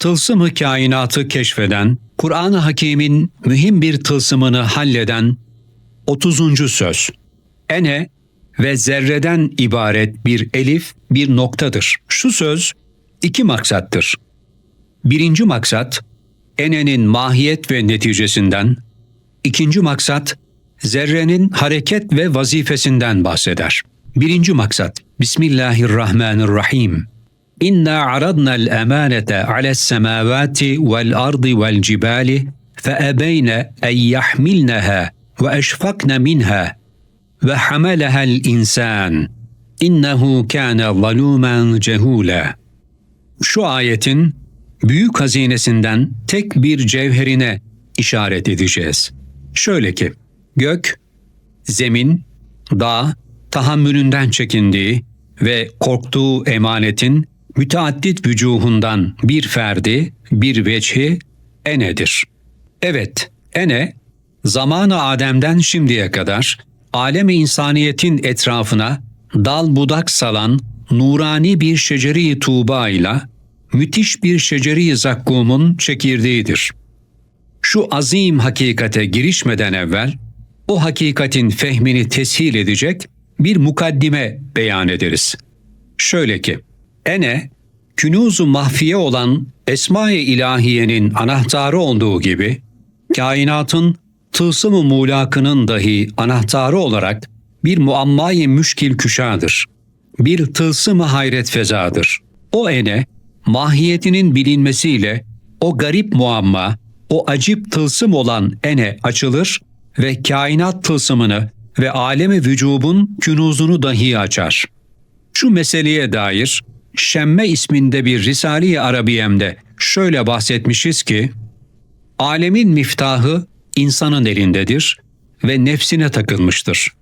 tılsımı kainatı keşfeden, Kur'an-ı Hakîm'in mühim bir tılsımını halleden 30. söz. Ene ve zerreden ibaret bir elif, bir noktadır. Şu söz iki maksattır. Birinci maksat, enenin mahiyet ve neticesinden, ikinci maksat, zerrenin hareket ve vazifesinden bahseder. Birinci maksat, Bismillahirrahmanirrahim. İnna aradna el-emanete ales semavati vel ardı vel cibali feebeyne en yahmilneha ve eşfakne minha ve hamalehel insan innehu kâne zalûmen cehûlâ. Şu ayetin büyük hazinesinden tek bir cevherine işaret edeceğiz. Şöyle ki, gök, zemin, dağ, tahammülünden çekindiği ve korktuğu emanetin müteaddit vücuhundan bir ferdi, bir veçhi, enedir. Evet, ene, zamanı Adem'den şimdiye kadar alemi insaniyetin etrafına dal budak salan nurani bir şeceri tuğba ile müthiş bir şeceri zakkumun çekirdeğidir. Şu azim hakikate girişmeden evvel o hakikatin fehmini teshil edecek bir mukaddime beyan ederiz. Şöyle ki, ene, künuzu mahfiye olan Esma-i İlahiye'nin anahtarı olduğu gibi, kainatın tılsım-ı mulakının dahi anahtarı olarak bir muammayı müşkil küşadır. Bir tılsım-ı hayret fezadır. O ene, mahiyetinin bilinmesiyle o garip muamma, o acip tılsım olan ene açılır ve kainat tılsımını ve alemi vücubun künuzunu dahi açar. Şu meseleye dair Şemme isminde bir Risale-i Arabiyem'de şöyle bahsetmişiz ki, alemin miftahı insanın elindedir ve nefsine takılmıştır.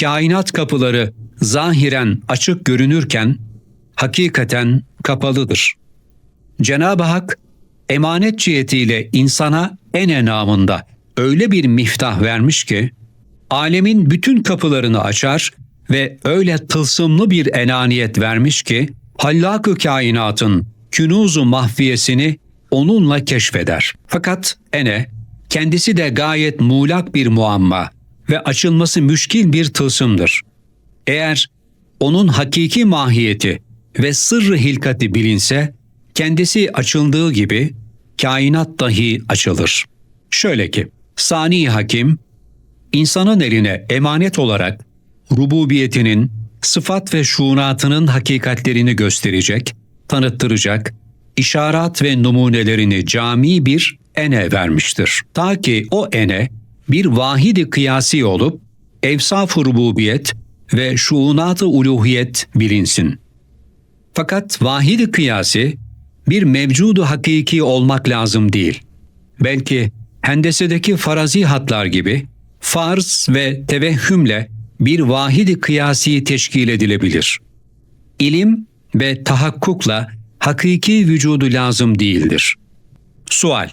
Kainat kapıları zahiren açık görünürken hakikaten kapalıdır. Cenab-ı Hak emanet cihetiyle insana en enamında öyle bir miftah vermiş ki alemin bütün kapılarını açar ve öyle tılsımlı bir enaniyet vermiş ki hallak-ı kainatın künuzu mahfiyesini onunla keşfeder. Fakat ene kendisi de gayet muğlak bir muamma ve açılması müşkil bir tılsımdır. Eğer onun hakiki mahiyeti ve sırrı hilkati bilinse, kendisi açıldığı gibi kainat dahi açılır. Şöyle ki, Sani Hakim, insanın eline emanet olarak rububiyetinin, sıfat ve şuunatının hakikatlerini gösterecek, tanıttıracak, işaret ve numunelerini cami bir ene vermiştir. Ta ki o ene bir vahidi kıyasi olup evsaf-ı rububiyet ve şuunat-ı uluhiyet bilinsin. Fakat vahidi kıyasi bir mevcudu hakiki olmak lazım değil. Belki hendesedeki farazi hatlar gibi farz ve tevehhümle bir vahidi kıyasi teşkil edilebilir. İlim ve tahakkukla hakiki vücudu lazım değildir. Sual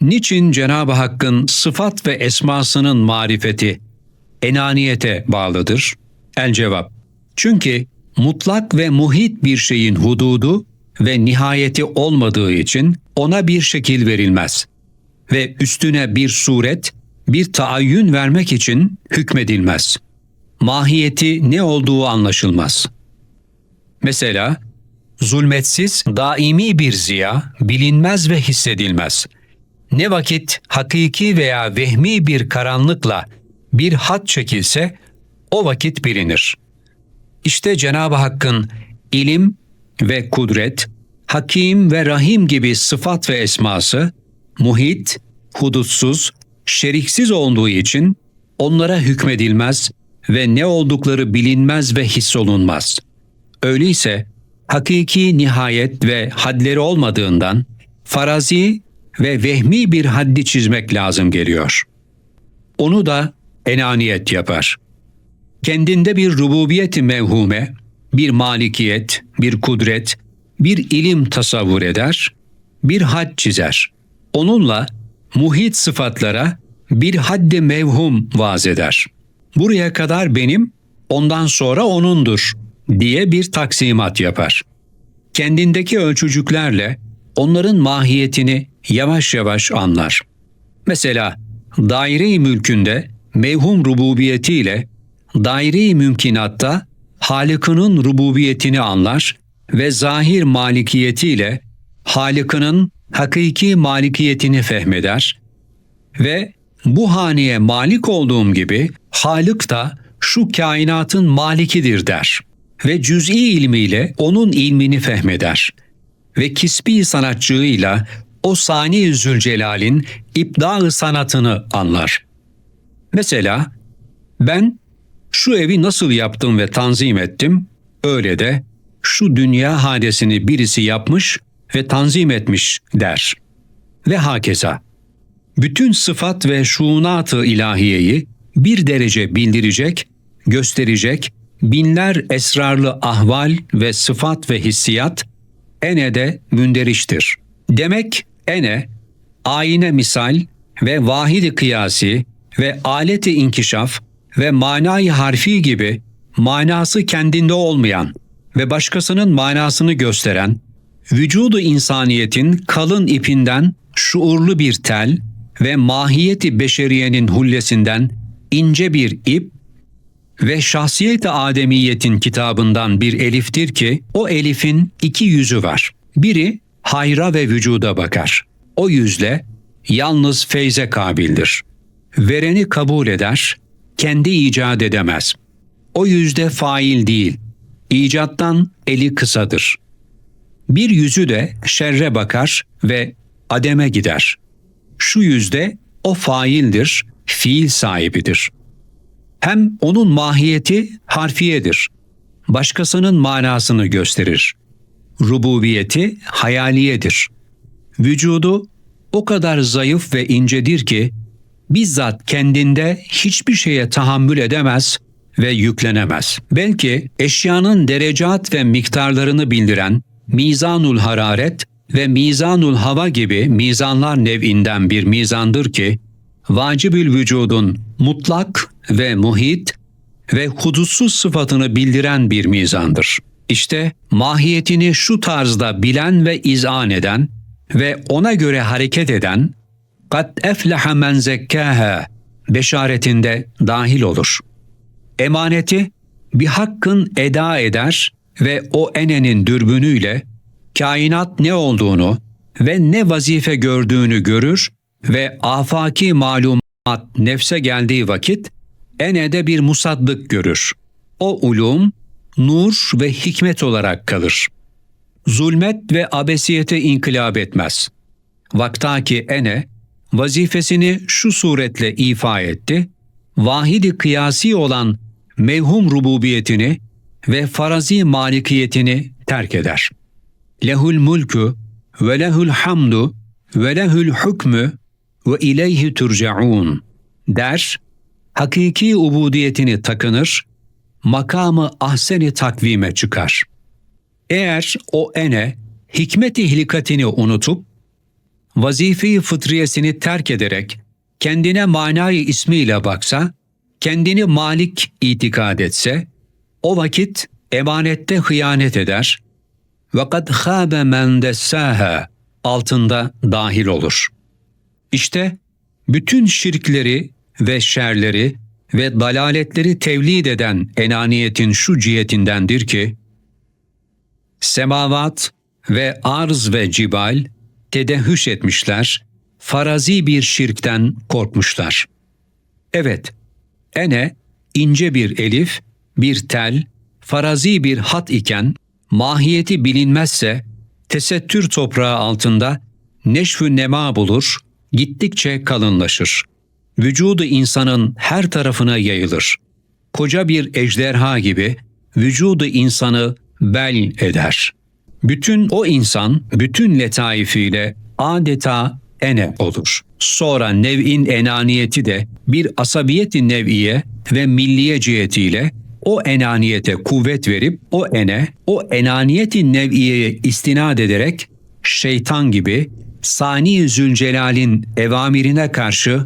Niçin Cenab-ı Hakk'ın sıfat ve esmasının marifeti enaniyete bağlıdır? El cevap. Çünkü mutlak ve muhit bir şeyin hududu ve nihayeti olmadığı için ona bir şekil verilmez ve üstüne bir suret, bir taayyün vermek için hükmedilmez. Mahiyeti ne olduğu anlaşılmaz. Mesela zulmetsiz, daimi bir ziya bilinmez ve hissedilmez. Ne vakit hakiki veya vehmi bir karanlıkla bir hat çekilse o vakit bilinir. İşte Cenab-ı Hakk'ın ilim ve kudret, hakim ve rahim gibi sıfat ve esması, muhit, hudutsuz, şeriksiz olduğu için onlara hükmedilmez ve ne oldukları bilinmez ve hissolunmaz. Öyleyse hakiki nihayet ve hadleri olmadığından farazi ve vehmi bir haddi çizmek lazım geliyor. Onu da enaniyet yapar. Kendinde bir rububiyeti mevhume, bir malikiyet, bir kudret, bir ilim tasavvur eder, bir had çizer. Onunla muhit sıfatlara bir haddi mevhum vaz eder. Buraya kadar benim, ondan sonra onundur diye bir taksimat yapar. Kendindeki ölçücüklerle onların mahiyetini yavaş yavaş anlar. Mesela daire-i mülkünde mevhum rububiyetiyle daire-i mümkinatta Halık'ının rububiyetini anlar ve zahir malikiyetiyle Halık'ının hakiki malikiyetini fehmeder ve bu haneye malik olduğum gibi Halık da şu kainatın malikidir der ve cüz'i ilmiyle onun ilmini fehmeder ve kisbi sanatçığıyla o Sani Zülcelal'in ipda sanatını anlar. Mesela ben şu evi nasıl yaptım ve tanzim ettim, öyle de şu dünya hadesini birisi yapmış ve tanzim etmiş der. Ve hakeza. Bütün sıfat ve şuunat-ı ilahiyeyi bir derece bildirecek, gösterecek binler esrarlı ahval ve sıfat ve hissiyat ene münderiştir. Demek ene, ayine misal ve vahidi kıyasi ve aleti inkişaf ve manayı harfi gibi manası kendinde olmayan ve başkasının manasını gösteren, vücudu insaniyetin kalın ipinden şuurlu bir tel ve mahiyeti beşeriyenin hullesinden ince bir ip ve şahsiyet-i ademiyetin kitabından bir eliftir ki o elifin iki yüzü var. Biri hayra ve vücuda bakar. O yüzle yalnız feyze kabildir. Vereni kabul eder, kendi icat edemez. O yüzde fail değil, icattan eli kısadır. Bir yüzü de şerre bakar ve ademe gider. Şu yüzde o faildir, fiil sahibidir. Hem onun mahiyeti harfiyedir. Başkasının manasını gösterir. Rububiyeti hayaliyedir. Vücudu o kadar zayıf ve incedir ki bizzat kendinde hiçbir şeye tahammül edemez ve yüklenemez. Belki eşyanın derecat ve miktarlarını bildiren mizanul hararet ve mizanul hava gibi mizanlar nev'inden bir mizandır ki vacibül vücudun mutlak ve muhit ve hudutsuz sıfatını bildiren bir mizandır. İşte mahiyetini şu tarzda bilen ve izan eden ve ona göre hareket eden kat efleha men zekkâhe beşaretinde dahil olur. Emaneti bir hakkın eda eder ve o enenin dürbünüyle kainat ne olduğunu ve ne vazife gördüğünü görür ve afaki malumat nefse geldiği vakit enede bir musaddık görür. O ulum nur ve hikmet olarak kalır. Zulmet ve abesiyete inkılap etmez. Vaktaki ene vazifesini şu suretle ifa etti, vahidi kıyasi olan mevhum rububiyetini ve farazi malikiyetini terk eder. Lehul mulku ve lehul hamdu ve lehul hükmü ve ileyhi turcaun der, hakiki ubudiyetini takınır, makamı ahseni takvime çıkar. Eğer o ene hikmet-i hilikatini unutup vazife-i fıtriyesini terk ederek kendine manayı ismiyle baksa, kendini malik itikad etse, o vakit emanette hıyanet eder kad khâbe men dessâhe altında dahil olur. İşte bütün şirkleri ve şerleri ve dalaletleri tevlid eden enaniyetin şu cihetindendir ki, semavat ve arz ve cibal tedehüş etmişler, farazi bir şirkten korkmuşlar. Evet, ene ince bir elif, bir tel, farazi bir hat iken, mahiyeti bilinmezse, tesettür toprağı altında neşvü nema bulur, gittikçe kalınlaşır. Vücudu insanın her tarafına yayılır. Koca bir ejderha gibi vücudu insanı bel eder.'' Bütün o insan bütün letaifiyle adeta ene olur. Sonra nev'in enaniyeti de bir asabiyeti nev'iye ve milliye cihetiyle o enaniyete kuvvet verip o ene, o enaniyeti nev'iyeye istinad ederek şeytan gibi Sani Zülcelal'in evamirine karşı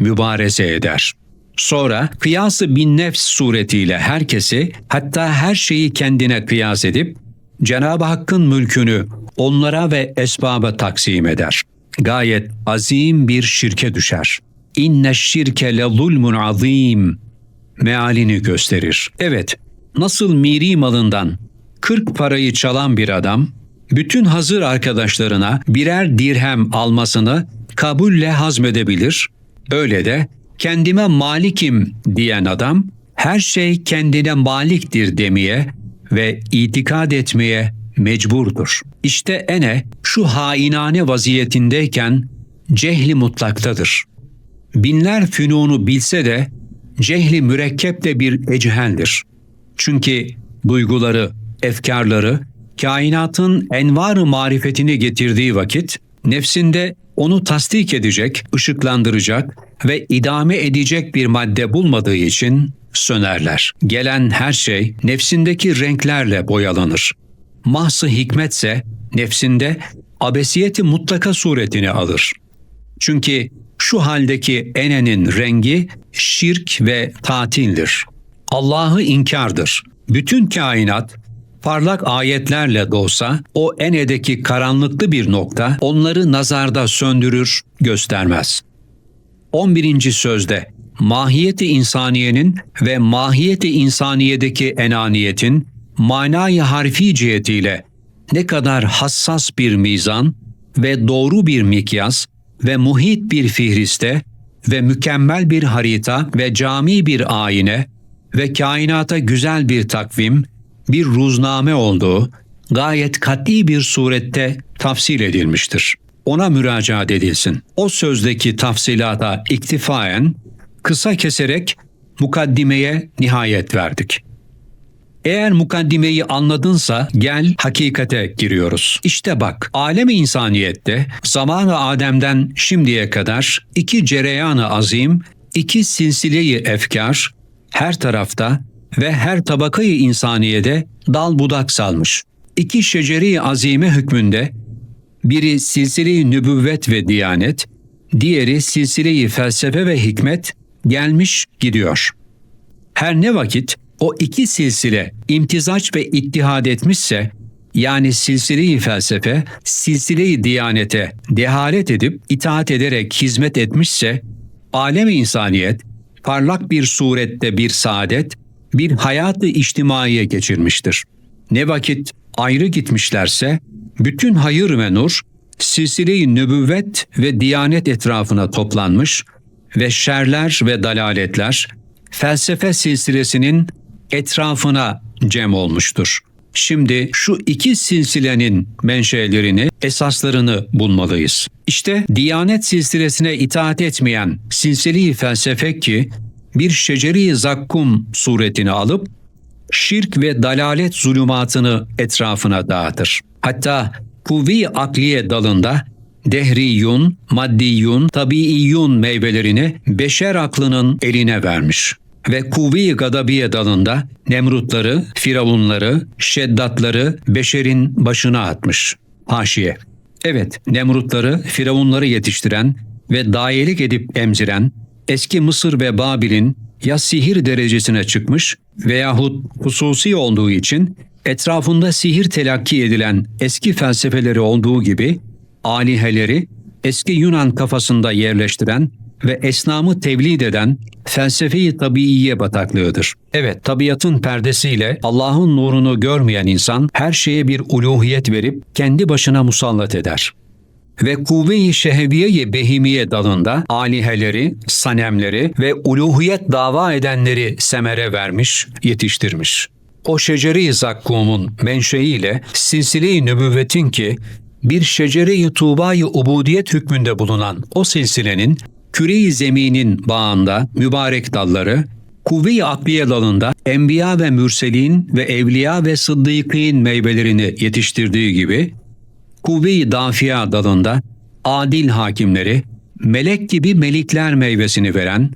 mübareze eder. Sonra kıyası bin nefs suretiyle herkesi hatta her şeyi kendine kıyas edip Cenab-ı Hakk'ın mülkünü onlara ve esbaba taksim eder. Gayet azim bir şirke düşer. İnne şirke le zulmun azim mealini gösterir. Evet, nasıl miri malından 40 parayı çalan bir adam bütün hazır arkadaşlarına birer dirhem almasını kabulle hazmedebilir. Öyle de kendime malikim diyen adam her şey kendine maliktir demeye ve itikad etmeye mecburdur. İşte ene şu hainane vaziyetindeyken cehli mutlaktadır. Binler fünunu bilse de cehli mürekkep de bir echeldir. Çünkü duyguları, efkarları, kainatın envar-ı marifetini getirdiği vakit, nefsinde onu tasdik edecek, ışıklandıracak ve idame edecek bir madde bulmadığı için sönerler. Gelen her şey nefsindeki renklerle boyalanır. Mahsı hikmetse nefsinde abesiyeti mutlaka suretini alır. Çünkü şu haldeki enenin rengi şirk ve tatildir. Allah'ı inkardır. Bütün kainat parlak ayetlerle doğsa o enedeki karanlıklı bir nokta onları nazarda söndürür, göstermez. 11. sözde mahiyeti insaniyenin ve mahiyeti insaniyedeki enaniyetin manayı harfi cihetiyle ne kadar hassas bir mizan ve doğru bir mikyas ve muhit bir fihriste ve mükemmel bir harita ve cami bir ayine ve kainata güzel bir takvim, bir ruzname olduğu gayet kat'i bir surette tafsil edilmiştir. Ona müracaat edilsin. O sözdeki tafsilata iktifaen kısa keserek mukaddimeye nihayet verdik. Eğer mukaddimeyi anladınsa gel hakikate giriyoruz. İşte bak alemi insaniyette zamanı Adem'den şimdiye kadar iki cereyanı azim, iki silsileyi efkar, her tarafta ve her tabakayı insaniyede dal budak salmış. İki şeceri azime hükmünde biri silsile-i nübüvvet ve diyanet, diğeri silsile-i felsefe ve hikmet gelmiş gidiyor. Her ne vakit o iki silsile imtizaç ve ittihad etmişse, yani silsile-i felsefe, silsile-i diyanete dehalet edip itaat ederek hizmet etmişse, alem insaniyet parlak bir surette bir saadet, bir hayatı içtimaiye geçirmiştir. Ne vakit ayrı gitmişlerse, bütün hayır ve nur, silsile-i nübüvvet ve diyanet etrafına toplanmış ve şerler ve dalaletler, felsefe silsilesinin etrafına cem olmuştur. Şimdi şu iki silsilenin menşelerini, esaslarını bulmalıyız. İşte Diyanet silsilesine itaat etmeyen silsile-i felsefe ki bir şeceri zakkum suretini alıp şirk ve dalalet zulümatını etrafına dağıtır. Hatta kuvvi akliye dalında dehriyun, maddiyun, tabiiyun meyvelerini beşer aklının eline vermiş ve kuvvi gadabiye dalında Nemrutları, Firavunları, Şeddatları beşerin başına atmış. Haşiye. Evet, Nemrutları, Firavunları yetiştiren ve dayelik edip emziren eski Mısır ve Babil'in ya sihir derecesine çıkmış veyahut hususi olduğu için etrafında sihir telakki edilen eski felsefeleri olduğu gibi aliheleri eski Yunan kafasında yerleştiren ve esnamı tevlid eden felsefeyi tabiiye bataklığıdır. Evet, tabiatın perdesiyle Allah'ın nurunu görmeyen insan her şeye bir uluhiyet verip kendi başına musallat eder. Ve kuvve-i şehviye behimiye dalında aliheleri, sanemleri ve uluhiyet dava edenleri semere vermiş, yetiştirmiş. O şeceri zakkumun menşeiyle silsile-i nübüvvetin ki bir şecere-i tuğba-i ubudiyet hükmünde bulunan o silsilenin küre-i zeminin bağında mübarek dalları, kuvve-i akliye dalında enbiya ve mürselin ve evliya ve sıddıkîn meyvelerini yetiştirdiği gibi, kuvve-i dafiya dalında adil hakimleri, melek gibi melikler meyvesini veren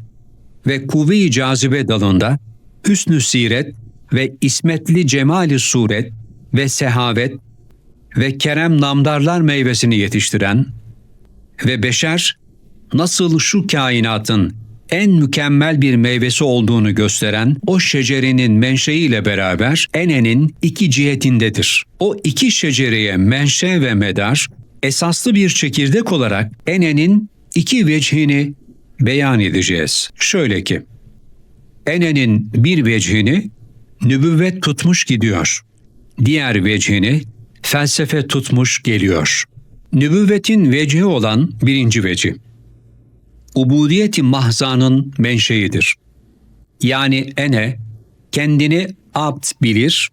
ve kuvve-i cazibe dalında hüsnü siret ve ismetli cemali suret ve sehavet ve kerem namdarlar meyvesini yetiştiren ve beşer nasıl şu kainatın en mükemmel bir meyvesi olduğunu gösteren o şecerenin menşeiyle beraber enenin iki cihetindedir. O iki şecereye menşe ve medar esaslı bir çekirdek olarak enenin iki vecihini beyan edeceğiz. Şöyle ki, enenin bir vecihini nübüvvet tutmuş gidiyor. Diğer vecihini felsefe tutmuş geliyor. Nübüvvetin vecihi olan birinci vecih. Ubudiyeti mahzanın menşeidir. Yani ene kendini abd bilir,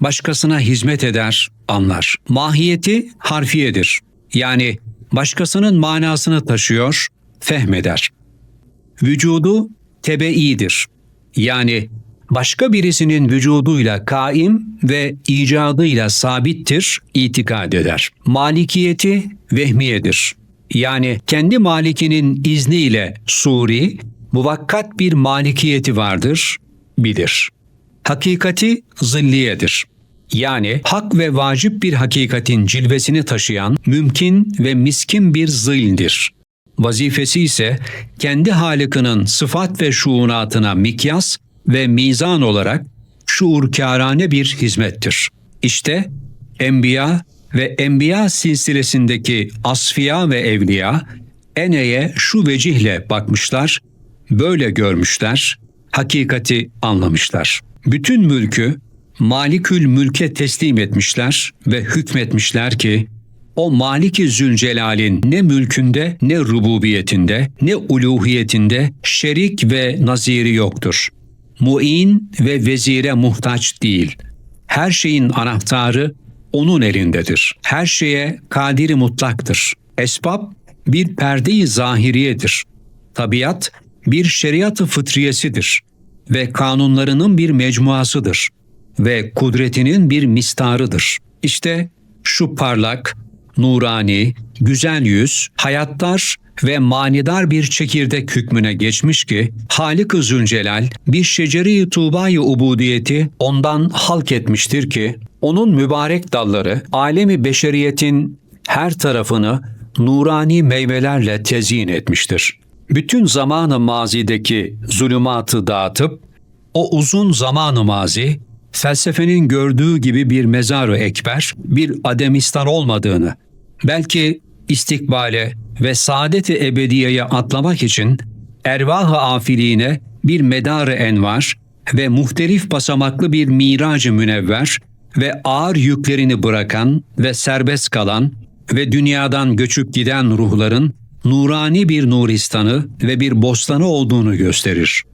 başkasına hizmet eder, anlar. Mahiyeti harfiyedir. Yani başkasının manasını taşıyor, fehmeder. Vücudu tebeidir. Yani başka birisinin vücuduyla kaim ve icadıyla sabittir, itikad eder. Malikiyeti vehmiyedir. Yani kendi malikinin izniyle suri, muvakkat bir malikiyeti vardır, bilir. Hakikati zilliyedir. Yani hak ve vacip bir hakikatin cilvesini taşıyan mümkün ve miskin bir zildir. Vazifesi ise kendi halikinin sıfat ve şuunatına mikyas ve mizan olarak şuurkârane bir hizmettir. İşte enbiya ve enbiya silsilesindeki asfiya ve evliya eneye şu vecihle bakmışlar, böyle görmüşler, hakikati anlamışlar. Bütün mülkü Malikül Mülk'e teslim etmişler ve hükmetmişler ki o Maliki Zülcelal'in ne mülkünde ne rububiyetinde ne uluhiyetinde şerik ve naziri yoktur. Muin ve vezire muhtaç değil. Her şeyin anahtarı onun elindedir. Her şeye kadiri mutlaktır. Esbab bir perde-i zahiriyedir. Tabiat bir şeriat-ı fıtriyesidir ve kanunlarının bir mecmuasıdır ve kudretinin bir mistarıdır. İşte şu parlak, nurani, güzel yüz, hayattar ve manidar bir çekirdek hükmüne geçmiş ki Halik-ı Zülcelal bir şeceri-i tuğbayı ubudiyeti ondan halk etmiştir ki onun mübarek dalları alemi beşeriyetin her tarafını nurani meyvelerle tezyin etmiştir. Bütün zamanı mazideki zulümatı dağıtıp o uzun zamanı mazi felsefenin gördüğü gibi bir mezarı ekber, bir ademistan olmadığını, belki istikbale ve saadet-i ebediyeye atlamak için ervah-ı afiliğine bir medar-ı envar ve muhtelif basamaklı bir miracı münevver ve ağır yüklerini bırakan ve serbest kalan ve dünyadan göçüp giden ruhların nurani bir nuristanı ve bir bostanı olduğunu gösterir.